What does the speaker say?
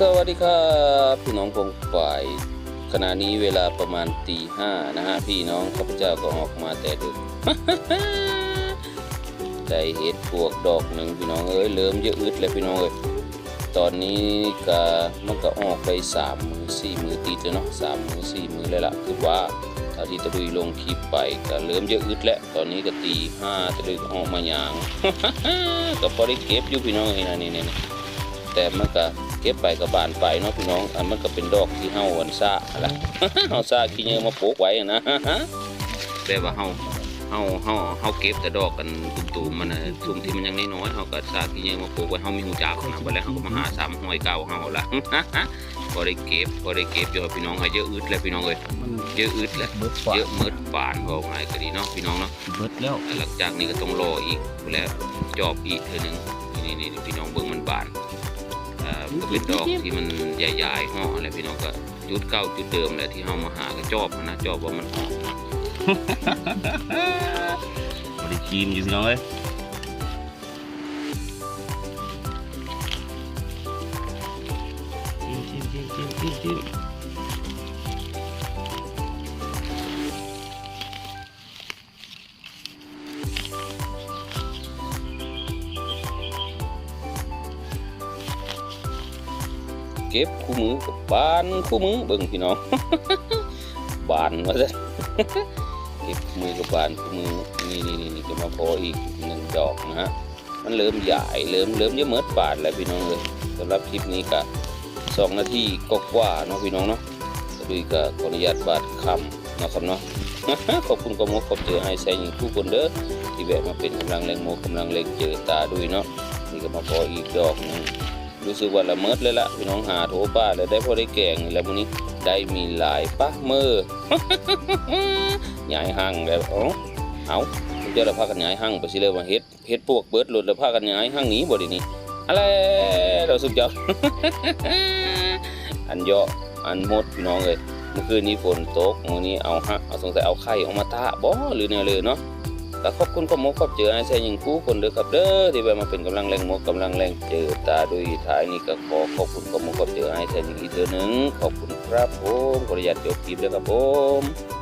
สวัสดีครับพี่น้องพงฝ่ายขณะนี้เวลาประมาณตีห้านะฮะพี่น้องข้าพเจ้าก็ออกมาแต่ดึกได้เห็ดปวกดอกหนึ่งพี่น้องเอ้ยเริ่มเยอะอึดเลยพี่น้องเอ้ยตอนนี้ก็มันก็ออกไปสามมือสี่มือติดเลยเนาะสามมือสี่มือเลยล่ะคือว่าถ้าที่ตะดุยลงคลิปไปก็เริ่มเยอะอึดแล้วตอนนี้ก็ตีห้าตะดุยก็ออกมาอย่างก็พอได้เก็บอยู่พี่น้องเอ้ยนะนี่นี่นี่ แต่มันก็เก็บไปกับบานไปเนาะพี่น้อง อันมันก็เป็นดอกที่เฮาอันซ่าอะไรเฮาซ่าขี้เหยอะมาโปกไว้นะแต่ว่าเฮาเฮาเฮาเฮาเก็บแต่ดอกกันตุ่มๆมันน่ะซุ่มที่มันยังน้อยๆเฮาก็สาที่ยังมาปลูกไว้เฮามีหูจักนะบ่แล้วเฮาก็มาหาซ้ำห้อยเก่าเฮาล่ะพอได้เก็บพอได้เก็บอยู่พี่น้องให้เยอะอึดแล้วพี่น้องเอ้ยมันเยอะอึดแล้วเบิดฝาเยอะมืดปานบ่ง่ายก็ดีเนาะพี่น้องเนาะเบิดแล้วหลังจากนี้ก็ต้องรออีกแล้วจอบอีกเทื่อหนึงนี่นี่ๆพี่น้องเบิ่งมันบานอ่า ก็เป็นดอกที่มันใหญ่ๆห่ออะไรพี่น้องก็จุดเก้าจุดเดิมแหละที่เฮามาหาก็จอบนะจอบว่ามันห่อบ่ได้กินอยู่พี่น้องเอ้ยจิ้มจิ้มจิ้มจิ้มจิ้ม เก็บคู่มือกับบานคู่มือเบิ่งพี่น้อง บานว่าจะเก็บมือกับบานคู่มือนี่นี่นี่นี่ก็มาพออีกหนึ่งดอกนะฮะมันเริ่มใหญ่เริ่มเริ่มจะเมิดบานแล้วพี่น้องเลยสำหรับคลิปนี้ก็สองนาทีก็กว่าเนาะพี่น้องเนาะดุยก็ขออนุญาตบาดคำนะครับเนาะขอบคุณกมกขอบเจอไอ้แซงทุกคนเด้อที่แวะมาเป็นกำลังแรงโมกำลังแรงเจอตาด้วยเนาะนี่ก็มาพออีกดอกหนึง รู้สึกว่าละเมิดเลยละพี่น้องหาโทรป้าเลยได้พอได้แกงแล้วมื้อนี้ได้มีหลายป้าเมื่อย้ายห้างแล้วเอาเอาเดี๋ยวเราพากันย้ายห้างไปสิเลยว่าเฮ็ดเฮ็ดพวกเบิดหลุดแล้วพากันย้ายห้างหนี้บ่ดีนี่อะไรเราสุดยอดอันเยอะอันหมดพี่น้องเอ้ยเมื่อคืนนี้ฝนตกมื้อนี้เอาฮะเอาสงสัยเอาไข่ออกมาตาบ่หรือแนวเลยเนาะ ก็ขอบคุณข้อมูลขอบเจอไอ้ชายยิงคู่คนเด้อครับเด้อที่แวะมาเป็นกำลังแรงมกกำลังแรงเจอตาด้วยท้ายนี่ก็ขอขอบคุณข้อมูลขอบเจอไอ้ชายยิงอีกเด้อหนึ่งขอบคุณครับผมขออนุญาตจบคลิปแล้วครับผม